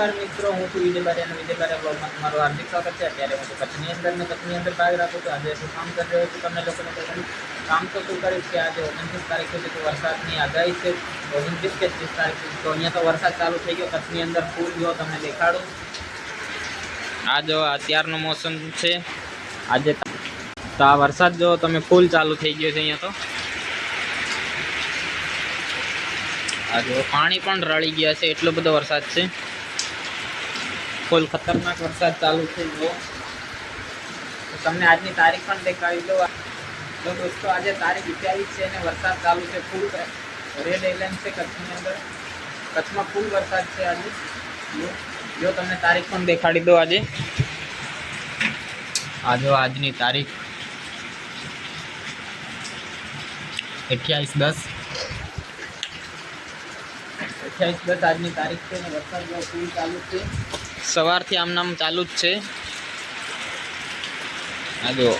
નમસ્કાર મિત્રો, હું છું વિજય બારિયા અને વિજય બારિયા બ્લોગમાં તમારું હાર્દિક સ્વાગત છે. અત્યારે હું કચ્છની અંદર ને કચ્છની અંદર ભાગ રાખું છું. આજે શું કામ કરી રહ્યો છું તમને લોકોને કહું કામ તો શું કરીશ કે આજે ઓગણત્રીસ તારીખ સુધી વરસાદની આગાહી છે. ઓગણત્રીસ કે ત્રીસ તારીખ સુધી તો અહીંયા તો વરસાદ ચાલુ થઈ ગયો. કચ્છની અંદર ફૂલ જો તમને દેખાડું. આ જો અત્યારનો મોસમ છે. આજે તો આ વરસાદ જો તમે ફૂલ ચાલુ થઈ ગયો છે અહીંયા તો. આ જો પાણી પણ રળી ગયા છે. એટલો બધો વરસાદ છે. ફૂલ ખતરનાક વરસાદ ચાલુ છે જો તમને આજની તારીખ પણ દેખાડી દો તો દોસ્તો, આજે તારીખ અઠ્યાવીસ છે અને વરસાદ ચાલુ છે. ફૂલ રેડ એલર્ટ છે કચ્છની અંદર. કચ્છમાં ફૂલ વરસાદ છે આજે. જો તમને તારીખ પણ દેખાડી દો આજે. આ જો આજની તારીખ. અઠ્યાવીસ દસ. અઠ્યાવીસ દસ આજની તારીખ છે અને વરસાદ ફૂલ ચાલુ છે. સવારથી આમ નામ ચાલુ જ છે. આ જો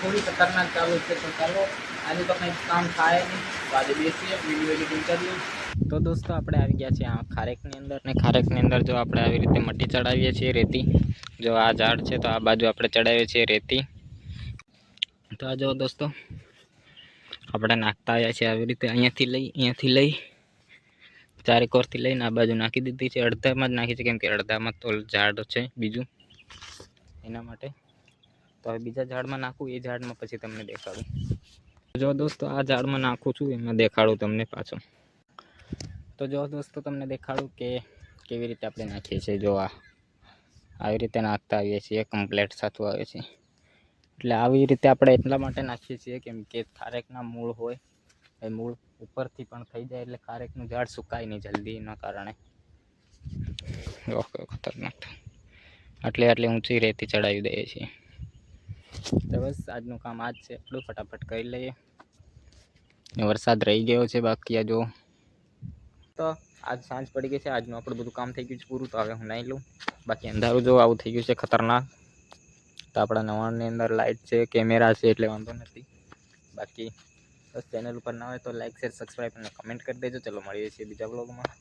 થોડી ખતરનાક ચાલુ છે તો ચાલો. આજે તો કંઈ કામ થાય નહીં. તો આજે બેસીએ વીડિયો એડિટિંગ કરીએ. તો દોસ્તો આપણે આવી ગયા છીએ આ ખારેકની અંદર. ને ખારેકની અંદર જો આપણે આવી રીતે મટી ચડાવીએ છીએ રેતી. જો આ ઝાડ છે તો આ બાજુ આપણે ચડાવીએ છીએ રેતી. તો આ જો દોસ્તો આપણે નાખતા આવ્યા છીએ આવી રીતે. અહીંયાથી લઈ અહીંયાથી લઈ. ચારેક કોરથી લઈને આ બાજુ નાખી દીધી છે. અડધામાં જ નાખી છે. કેમ કે અડધામાં તો ઝાડ છે બીજું. એના માટે તો હવે બીજા ઝાડમાં નાખું, એ ઝાડમાં પછી તમને દેખાડું. જો દોસ્તો, આ ઝાડમાં નાખું છું, એમાં દેખાડું તમને પાછું. તો જો દોસ્તો, તમને દેખાડું કે કેવી રીતે આપણે નાખીએ છીએ. જો આવી રીતે નાખતા આવીએ છીએ, કમ્પ્લેટ સાચું આવે છે. એટલે આવી રીતે આપણે એટલા માટે નાખીએ છીએ, કેમ કે ખારેકના મૂળ હોય, એ મૂળ ઉપરથી પણ થઈ જાય એટલે કારેકનું ઝાડ સુકાય નહીં જલ્દી એના કારણે. ઓકે ખતરનાક. આટલી આટલી ઊંચી રેતી ચડાવી દઈએ છીએ. તો બસ આજનું કામ આજ છે. એટલું ફટાફટ કરી લઈએ. વરસાદ રહી ગયો છે બાકી આ જો. તો આજ સાંજ પડી ગઈ છે. આજનું આપણું બધું કામ થઈ ગયું છે પૂરું. તો હવે હું નાઈ લઉં. બાકી અંધારું જો આવું થઈ ગયું છે ખતરનાક. તો આપણા નવાણની અંદર લાઇટ છે કેમેરા છે એટલે વાંધો નથી. બાકી બસ ચેનલ ઉપર ના હોય તો લાઈક શેર સબસ્ક્રાઈબ અને કમેન્ટ કરી દેજો. ચલો, મળીએ છીએ બીજા બ્લોગમાં